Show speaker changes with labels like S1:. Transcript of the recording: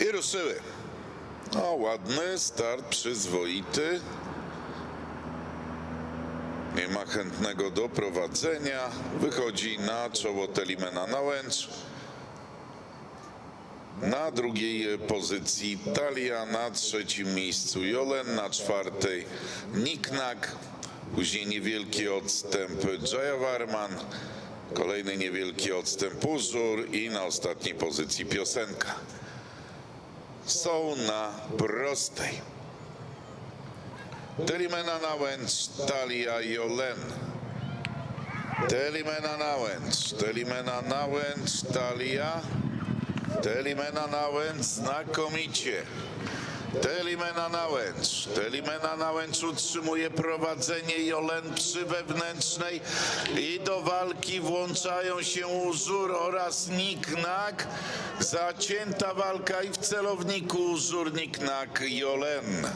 S1: I ruszyły. No, ładny start, przyzwoity. Nie ma chętnego do prowadzenia. Wychodzi na czoło Telimena na łęcz. Na drugiej pozycji Talia, na trzecim miejscu Jolen, na czwartej Niknak, później niewielki odstęp Jayavarman, kolejny niewielki odstęp Uzur i na ostatniej pozycji Piosenka. Są na prostej. Telimena na łęcz, Talia Jolen. Telimena na łęcz, Telimena na łęcz, Talia. Telimena na łęcz, znakomicie. Telimena na łęcz. Telimena na łęcz utrzymuje prowadzenie Jolen przy wewnętrznej i do walki włączają się Uzur oraz Niknak. Zacięta walka i w celowniku Uzur, Niknak, Jolen.